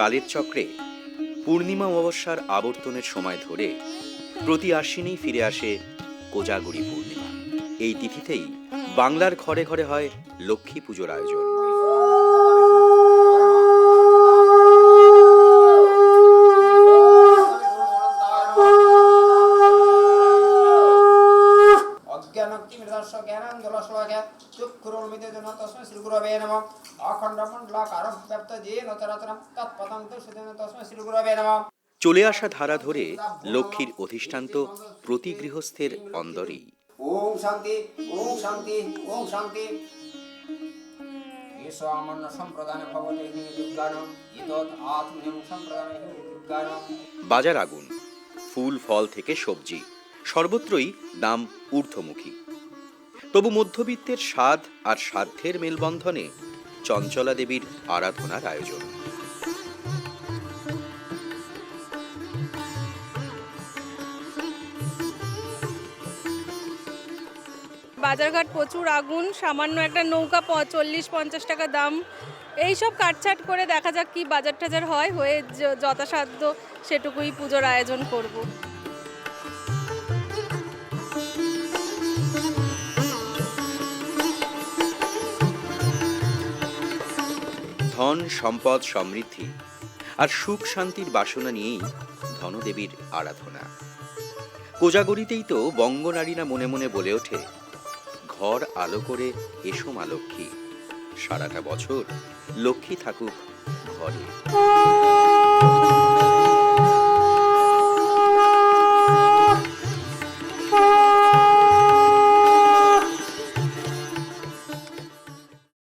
কালের চক্রে পূর্ণিমা অবস্যার আবর্তনের সময় ধরে প্রতি আশ্বিনেই ফিরে আসে কোজাগরি পূর্ণিমা। এই তিথিতেই বাংলার ঘরে ঘরে হয় লক্ষ্মী পুজোর আয়োজন। শ্রীগুরবে নমঃ। চরাচরম শ্রীগুরবে নমঃ। চলে আসা ধারা ধরে লক্ষ্মীর অধিষ্ঠান্ত প্রতি গৃহস্থের অন্দরেই। ওম শান্তি ওম শান্তি ওম শান্তি। ঈশামন্ন সম্প্রদানে ভবতে হি দুর্গান ইতৎ আত্মনিয়ম সম্প্রদানে হি দুর্গান বাজার আগুন ফুল ফল থেকে সবজি সর্বত্রই দাম ঊর্ধ্বমুখী। তবু মধ্যবিত্তের স্বাদ আর সাধ্যের মেলবন্ধনে চঞ্চলা দেবীর আরাধনার আয়োজন বাজারঘাট প্রচুর আগুন, সামান্য একটা নৌকা চল্লিশ, পঞ্চাশ টাকা দাম এই সব কাটছাট করে দেখা যাক কি বাজার টাজার হয় হয়ে যথাসাধ্য সেটুকুই পুজোর আয়োজন করব। ধন, সম্পদ, সমৃদ্ধি আর সুখ শান্তির বাসনা নিয়েই ধনদেবীর আরাধনা। কোজাগরিতেই তো বঙ্গনারীরা মনে মনে বলে ওঠে, ঘর আলো করে এসো মা লক্ষ্মী, সারাটা বছর লক্ষ্মী থাকুক ঘরে।